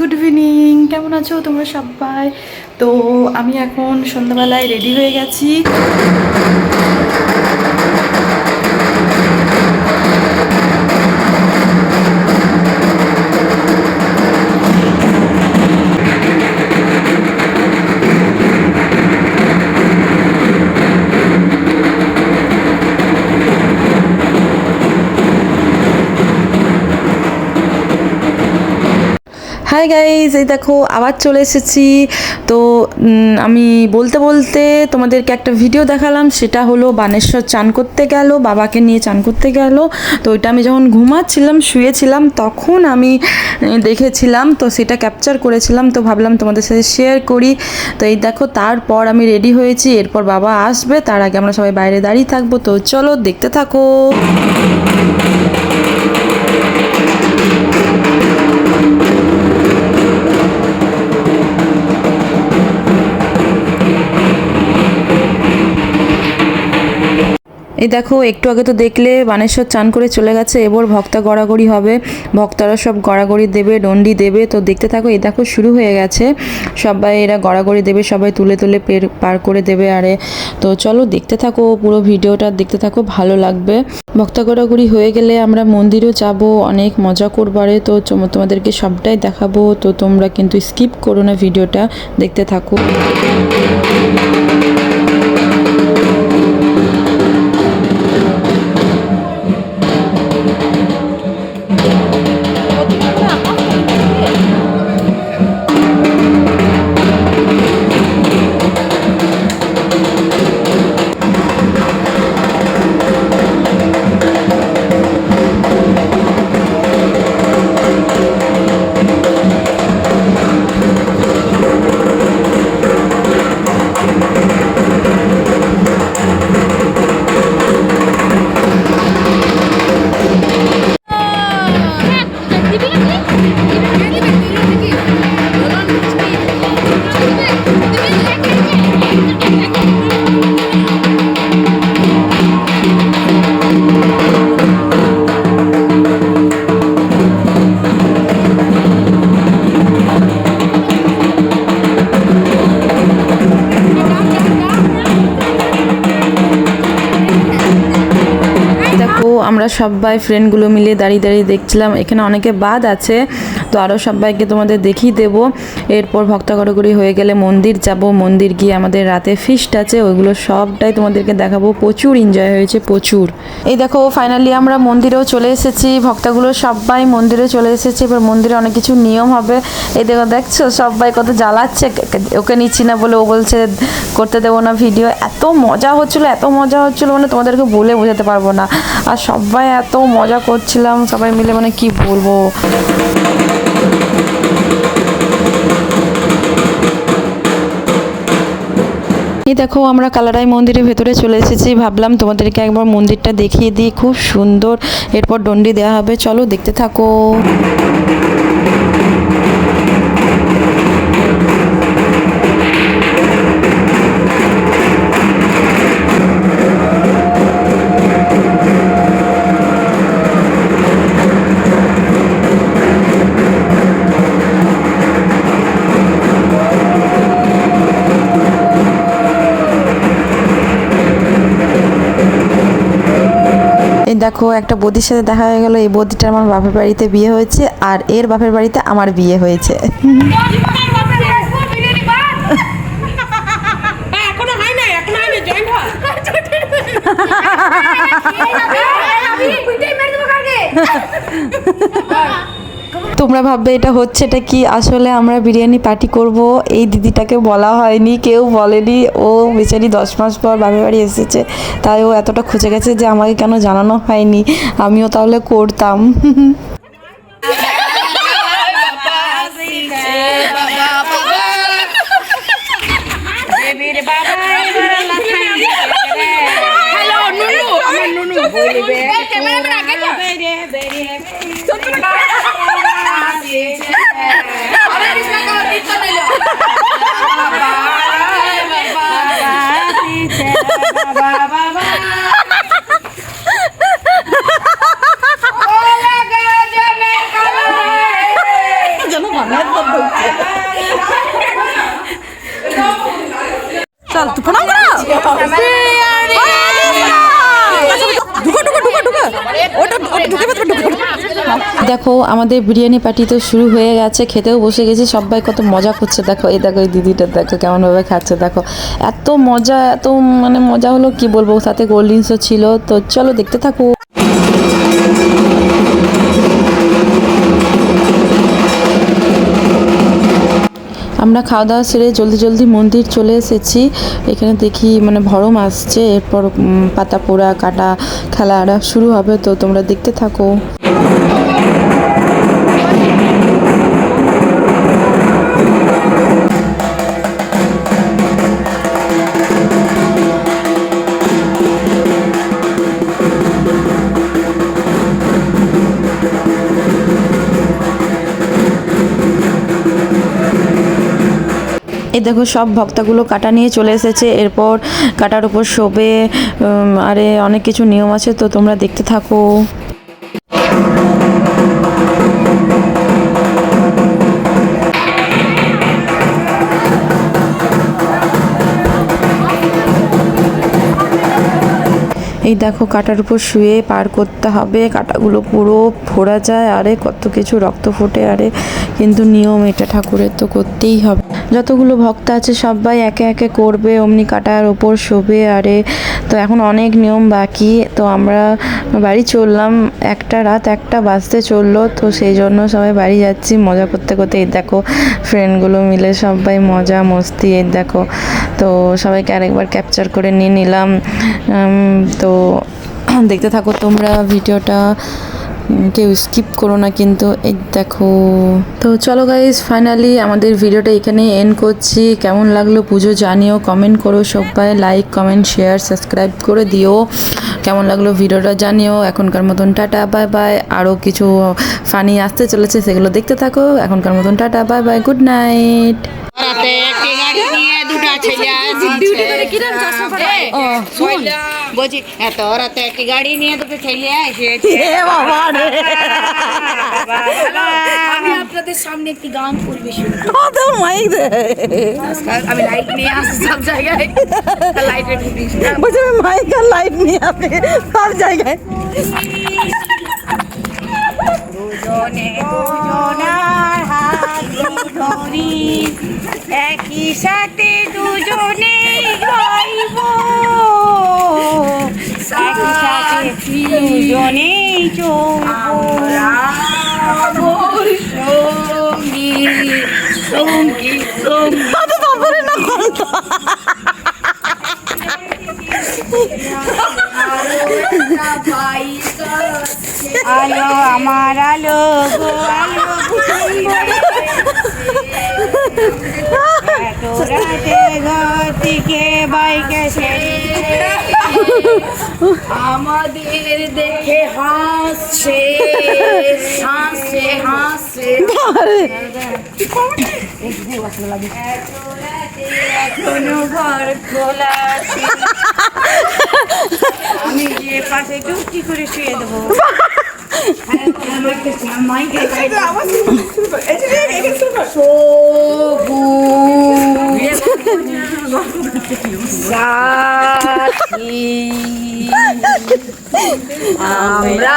Good evening কেমন আছো তোমরা সবাই? তো আমি এখন সন্ধ্যাবেলায় রেডি হয়ে গেছি। হাই গাইজ এই দেখো, আবার চলে এসেছি। তো আমি বলতে বলতে তোমাদেরকে একটা ভিডিও দেখালাম, সেটা হলো বানেশ্বর চান করতে গেল, বাবাকে নিয়ে চান করতে গেল। তো, ওইটা আমি যখন ঘুমাচ্ছিলাম, শুয়েছিলাম, তখন আমি দেখেছিলাম, তো সেটা ক্যাপচার করেছিলাম। তো ভাবলাম তোমাদের সাথে শেয়ার করি। তো এই দেখো, তারপর আমি রেডি হয়েছি, এরপর বাবা আসবে, তার আগে আমরা সবাই বাইরে দাঁড়িয়ে থাকব। তো চলো, দেখতে থাকো। এই দেখো, একটু আগে তো দেখলে বানেশ্বর চান করে চলে গেছে, এবার ভক্তা গড়াগড়ি হবে। ভক্তরা সব গড়াগড়ি দেবে, ডন্ডি দেবে। তো দেখতে থাকো, এই দেখো শুরু হয়ে গেছে। সবাই এরা গড়াগড়ি দেবে, সবাই তুলে তুলে পের, পার করে দেবে আরে। তো চলো দেখতে থাকো পুরো ভিডিওটা, দেখতে থাকো, ভালো লাগবে। ভক্তা গড়াগড়ি হয়ে গেলে আমরা মন্দিরও যাব, অনেক মজা করবারে তো তোমাদেরকে সবটাই দেখাবো, তো তোমরা কিন্তু স্কিপ করো না ভিডিওটা, দেখতে থাকো। আমরা সবাই ফ্রেন্ডগুলো মিলে দাঁড়িয়ে দাঁড়িয়ে দেখছিলাম। এখানে অনেকে বাদ আছে। তো আরও সবাইকে তোমাদের দেখিয়ে দেব। এরপর ভক্ত গড়গড়ি হয়ে গেলে মন্দির যাব। মন্দির গিয়ে আমাদের রাতে ফিস্ট আছে, ওইগুলো সবটাই তোমাদেরকে দেখাবো। প্রচুর এনজয় হয়েছে, প্রচুর। এই দেখো ফাইনালি আমরা মন্দিরেও চলে এসেছি। ভক্তগুলো সবাই মন্দিরে চলে এসেছে। এবার মন্দিরে অনেক কিছু নিয়ম হবে। এই দেখো, দেখছ? সবাই কত জ্বালাচ্ছে। ওকে নিচ্ছি না বলে ও বলছে, করতে দেবো না ভিডিও এত মজা হচ্ছিল, এত মজা হচ্ছিল মানে তোমাদেরকে বলে বোঝাতে পারব না। আর সবাই এত মজা করছিলাম। সবাই মিলে মানে কি বলব? এই দেখো, আমরা কালারাই মন্দিরের ভেতরে চলে এসেছি। ভাবলাম তোমাদেরকে একবার মন্দিরটা দেখিয়ে দিই। খুব সুন্দর। এরপর ডন্ডি দেওয়া হবে। চলো, দেখতে থাকো। দেখো একটা বদির সাথে দেখা হয়ে গেল। এই বদিটা আমার বাপের বাড়িতে বিয়ে হয়েছে আর এর বাপের বাড়িতে আমার বিয়ে হয়েছে। এখনও তোমরা ভাববে এটা হচ্ছে এটা কি? আসলে আমরা বিরিয়ানি পার্টি করব এই দিদিটাকে বলা হয়নি কেউ বলেনি। ও বেচারি দশ মাস পর বাপের বাড়ি এসেছে তাই ও এতটা খুঁজে গেছে যে আমাকে কেন জানানো হয়নি। আমিও তাহলে করতাম। হ্যালো নুনু আমার কাল তুই প্রণাম করো। দেখো, আমাদের বিরিয়ানি পার্টি তো শুরু হয়ে গেছে, খেতেও বসে গেছি, সবাই কত মজা করছে। দেখো, এই দেখো, এই দিদিটা, দেখো, কেমনভাবে খাচ্ছে, দেখো। এত মজা, এত মানে মজা হলো, কি বলব, সাথে কোল্ড ড্রিঙ্কসও ছিল। তো চলো, দেখতে থাকো। আমরা খাওয়া দাওয়া সেরে জলদি জলদি মন্দির চলে এসেছি। এখানে দেখি মানে ভরম আসছে, এরপর পাতা পোড়া, কাটা, খেলা শুরু হবে, তো তোমরা দেখতে থাকো। এই দেখো, সব ভক্তাগুলো কাটা নিয়ে চলে এসেছে। এরপর কাটার উপর শোবে আরে অনেক কিছু নিয়ম আছে, তো তোমরা দেখতে থাকো। এই দেখো, কাটার উপর শুয়ে পার করতে হবে। কাটাগুলো পুরো ফোড়া যায়, আরে কত কিছু রক্ত ফোটে, আরে। কিন্তু নিয়ম এটা, ঠাকুরের তো করতেই হবে। যতগুলো ভক্ত আছে, সবাই একে একে করবে, অমনি কাটার ওপর শোবে, আরে। তো এখন অনেক নিয়ম বাকি, তো আমরা বাড়ি চললাম। একটা রাত একটা বাজতে চলল, তো সেই জন্য সবাই বাড়ি যাচ্ছি। মজা করতে করতে এই দেখো ফ্রেন্ডগুলো মিলে সবাই মজা মস্তি এই দেখো। তো সবাইকে আরেকবার ক্যাপচার করে নিয়ে নিলাম। তো দেখতে থাকো তোমরা ভিডিওটা। কেউ স্কিপ করো না কিন্তু, এই দেখো। তো চলো গাইজ ফাইনালি আমাদের ভিডিওটা এখানে এন্ড করছি। কেমন লাগল পুজো জানিও কমেন্ট করো সবাই লাইক কমেন্ট শেয়ার সাবস্ক্রাইব করে দিও। কেমন লাগল ভিডিওটা জানিও, এখনকার মতন টাটা বাই বাই আরও কিছু ফানি আসতে চলেছে সেগুলো দেখতে থাকো। এখনকার মতন tata bye bye good night রাতে একটি গাড়ি নিয়ে দুটা ছেলে আসছে শোন বলছি এত রাতে একটি গাড়ি নিয়ে দুটো ছেলে এসেছে আমি আপনাদের সামনে একটি গান পরিবেশন করব। আজকাল আমি লাইট নিয়ে আসছি সব জায়গায় লাইটের লাইট নিয়ে আপনি সব জায়গায় সাথে দুজনে গাইব। একই সাথে দুজনেই চলবো। সঙ্গী সঙ্গী সঙ্গী আলো আমার আলো গো আলো এত রাতে ঘর থেকে বাইকে আমাদের দেখে হাসছে হাসছে হাসছে। এখনও ঘর খোলা আমি যে পাশে চুপটি করে শুয়ে দেবো। আমরা